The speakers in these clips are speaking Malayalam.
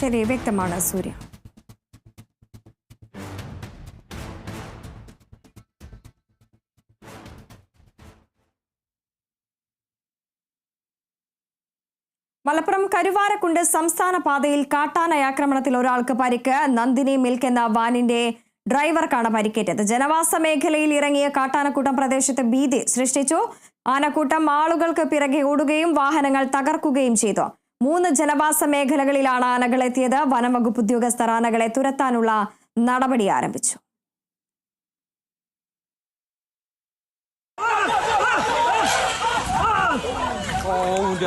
ശരി വ്യക്തമാണ് സൂര്യ. മലപ്പുറം കരുവാരക്കുണ്ട് സംസ്ഥാന പാതയിൽ കാട്ടാന ആക്രമണത്തിൽ ഒരാൾക്ക് പരിക്ക്. നന്ദിനി മിൽക്ക് എന്ന വാനിന്റെ ഡ്രൈവർക്കാണ് പരിക്കേറ്റത്. ജനവാസ മേഖലയിൽ ഇറങ്ങിയ കാട്ടാനക്കൂട്ടം പ്രദേശത്ത് ഭീതി സൃഷ്ടിച്ചു. ആനക്കൂട്ടം ആളുകൾക്ക് പിറകെ ഓടുകയും വാഹനങ്ങൾ തകർക്കുകയും ചെയ്തു. മൂന്ന് ജനവാസ മേഖലകളിലാണ് ആനകൾ എത്തിയത്. വനംവകുപ്പ് ഉദ്യോഗസ്ഥർ ആനകളെ തുരത്താനുള്ള നടപടി ആരംഭിച്ചു. ഓ ഉന്റെ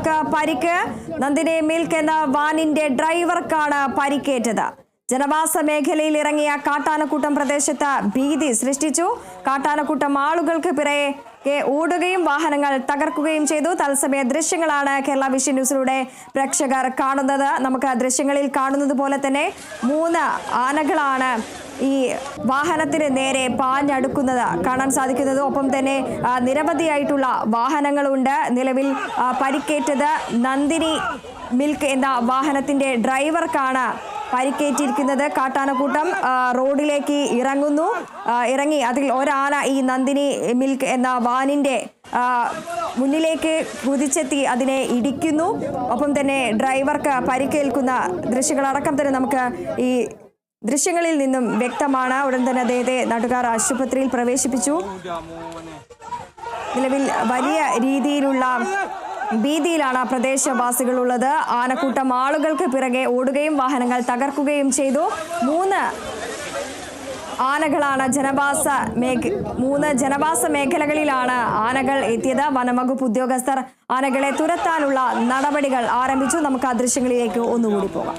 ഒരാൾക്ക് പരിക്ക്. നന്ദിനി മിൽക്ക് എന്ന വാനിന്റെ ഡ്രൈവർക്കാണ് പരിക്കേറ്റത്. ജനവാസ മേഖലയിൽ ഇറങ്ങിയ കാട്ടാനക്കൂട്ടം പ്രദേശത്ത് ഭീതി സൃഷ്ടിച്ചു. കാട്ടാനക്കൂട്ടം ആളുകൾക്ക് പിറകെ ഓടുകയും വാഹനങ്ങൾ തകർക്കുകയും ചെയ്തു. തത്സമയ ദൃശ്യങ്ങളാണ് കേരള വിഷൻ ന്യൂസിലൂടെ പ്രേക്ഷകർ കാണുന്നത്. നമുക്ക് ദൃശ്യങ്ങളിൽ കാണുന്നത് പോലെ തന്നെ മൂന്ന് ആനകളാണ് ഈ വാഹനത്തിന് നേരെ പാഞ്ഞടുക്കുന്നത് കാണാൻ സാധിക്കുന്നത്. ഒപ്പം തന്നെ നിരവധിയായിട്ടുള്ള വാഹനങ്ങളുണ്ട്. നിലവിൽ പരിക്കേറ്റത് നന്ദിനി മിൽക്ക് എന്ന വാഹനത്തിന്റെ ഡ്രൈവർക്കാണ് പരിക്കേറ്റിരിക്കുന്നത്. കാട്ടാനക്കൂട്ടം റോഡിലേക്ക് ഇറങ്ങുന്നു. ഇറങ്ങി അതിൽ ഒരാന ഈ നന്ദിനി മിൽക്ക് എന്ന വാനിന്റെ മുന്നിലേക്ക് കുതിച്ചെത്തി അതിനെ ഇടിക്കുന്നു. ഒപ്പം തന്നെ ഡ്രൈവർക്ക് പരിക്കേൽക്കുന്ന ദൃശ്യങ്ങളടക്കം തന്നെ നമുക്ക് ഈ ദൃശ്യങ്ങളിൽ നിന്നും വ്യക്തമാണ്. ഉടൻ തന്നെ അദ്ദേഹത്തെ നാട്ടുകാർ ആശുപത്രിയിൽ പ്രവേശിപ്പിച്ചു. നിലവിൽ വലിയ രീതിയിലുള്ള ഭീതിയിലാണ് പ്രദേശവാസികളുള്ളത്. ആനക്കൂട്ടം ആളുകൾക്ക് പിറകെ ഓടുകയും വാഹനങ്ങൾ തകർക്കുകയും ചെയ്തു. മൂന്ന് ആനകളാണ് ജനവാസ മേഖ മൂന്ന് ജനവാസ മേഖലകളിലാണ് ആനകൾ എത്തിയത്. വനംവകുപ്പ് ഉദ്യോഗസ്ഥർ ആനകളെ തുരത്താനുള്ള നടപടികൾ ആരംഭിച്ചു. നമുക്ക് ആ ദൃശ്യങ്ങളിലേക്ക് ഒന്നുകൂടി പോകാം.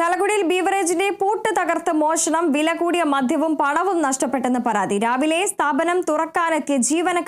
ചാലക്കുടിയിൽ ബീവറേജിന്റെ പൂട്ട് തകർത്ത് മോഷണം വില കൂടിയ മദ്യവും പണവും നഷ്ടപ്പെട്ടെന്ന് പരാതി. രാവിലെ സ്ഥാപനം തുറക്കാനെത്തിയ ജീവനക്കാർ